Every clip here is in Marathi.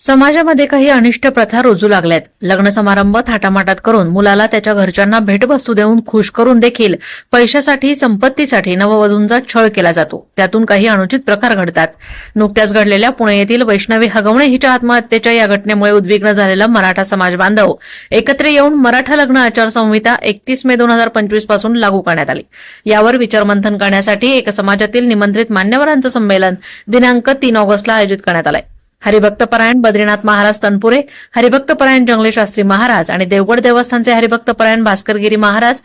समाजामध्ये काही अनिष्ट प्रथा रुजू लागल्यात. लग्न समारंभ थाटामाटात करून मुलाला त्याच्या घरच्यांना भेटवस्तू देऊन खुश करून देखील पैशासाठी संपत्तीसाठी नववधूंचा छळ केला जातो. त्यातून काही अनुचित प्रकार घडतात. नुकत्याच घडलेल्या पुणे येथील वैष्णवी हगवणे हिच्या आत्महत्येच्या या घटनेमुळे उद्विग्न झालेला मराठा समाज बांधव. एकत्र येऊन मराठा लग्न आचारसंहिता एकतीस मे दोन हजार पंचवीसपासून लागू करण्यात आली. यावर विचारमंथन करण्यासाठी एका समाजातील निमंत्रित मान्यवरांचं संमेलन दिनांक तीन ऑगस्टला आयोजित करण्यात आलं हरिभक्तपरायण बद्रीनाथ महाराज तनपुरे हरिभक्तपरायण जंगलेशास्त्री महाराज आणि देवगड देवस्थानचे हरिभक्तपरायण भास्करगिरी महाराज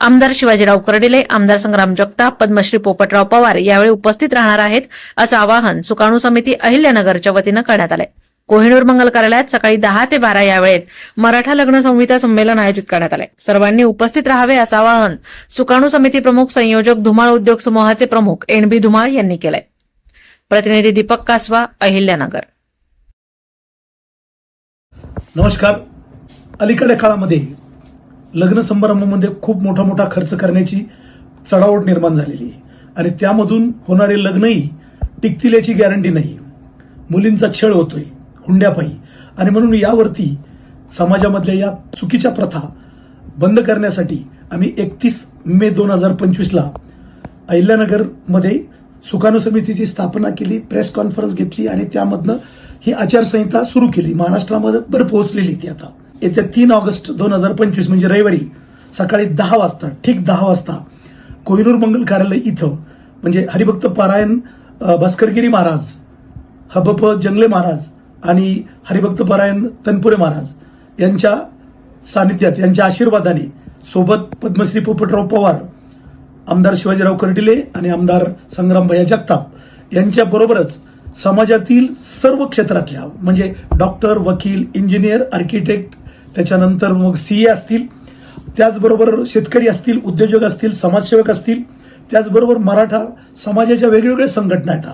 आमदार शिवाजीराव कर्डिले आमदार संग्राम जगताप पद्मश्री पोपटराव पवार यावेळी उपस्थित राहणार आहेत असं आवाहन सुकाणू समिती अहिल्यानगरच्या वतीनं करण्यात आलंय. कोहिनूर मंगल कार्यालयात सकाळी दहा ते बारा या वेळेत मराठा लग्न संहिता संमेलन आयोजित करण्यात आलंय. सर्वांनी उपस्थित राहावे असं आवाहन सुकाणू समिती प्रमुख संयोजक धुमाळ उद्योग समूहाचे प्रमुख एन बी धुमाळ यांनी केलंय. प्रतिनिधी दीपक कासवा अहिल्यानगर. नमस्कार. अलीकडे काळामध्ये लग्न समारंभामध्ये खूप मोठा मोठा खर्च करण्याची चढाओढ निर्माण झालेली आहे. आणि त्यामधून होणारे लग्नही टिकतील याची गॅरंटी नाही. मुलींचा छळ होतोय हुंड्यापायी. आणि म्हणून यावरती समाजामधल्या या चुकीच्या प्रथा बंद करण्यासाठी आम्ही एकतीस मे दोन हजार पंचवीसला अहिल्यानगरमध्ये सुकाणू समितीची स्थापना केली प्रेस कॉन्फरन्स घेतली आणि त्यामधनं ही आचारसंहिता सुरू केली. महाराष्ट्रामध्ये बरं पोहोचलेली ती आता. येत्या तीन ऑगस्ट दोन हजार पंचवीस म्हणजे रविवारी सकाळी दहा वाजता ठीक दहा वाजता कोहिनूर मंगल कार्यालय इथं म्हणजे हरिभक्त पारायण भास्करगिरी महाराज हबप जंगले महाराज आणि हरिभक्त पारायण तनपुरे महाराज यांच्या सानिध्यात यांच्या आशीर्वादाने सोबत पद्मश्री पोपटराव पवार आमदार शिवाजीराव कर्टिले आणि आमदार संग्रामभैया जगताप यांच्या बरोबरच समाजातील सर्व क्षेत्रातल्या म्हणजे डॉक्टर वकील इंजिनियर आर्किटेक्ट त्याच्यानंतर मग सीए असतील त्याचबरोबर शेतकरी असतील उद्योजक असतील समाजसेवक असतील त्याचबरोबर मराठा समाजाच्या वेगवेगळ्या संघटना आहेत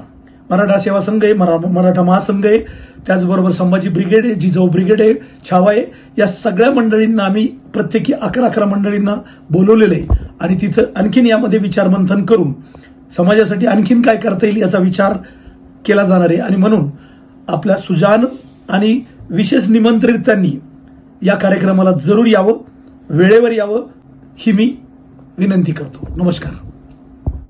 मराठा सेवा संघ आहे मरा- मराठा महासंघ आहे त्याचबरोबर संभाजी ब्रिगेड आहे जिजाऊ ब्रिगेड आहे छावा आहे या सगळ्या मंडळींना आम्ही प्रत्येकी अकरा अकरा मंडळींना बोलवलेलं आहे. आणि तिथं आणखीन यामध्ये विचारमंथन करून समाजासाठी आणखीन काय करता येईल याचा विचार केला जाणार आहे. आणि म्हणून आपल्या सुजान आणि विशेष निमंत्रितांनी या कार्यक्रमाला जरूर यावं वेळेवर यावं ही मी विनंती करतो. नमस्कार.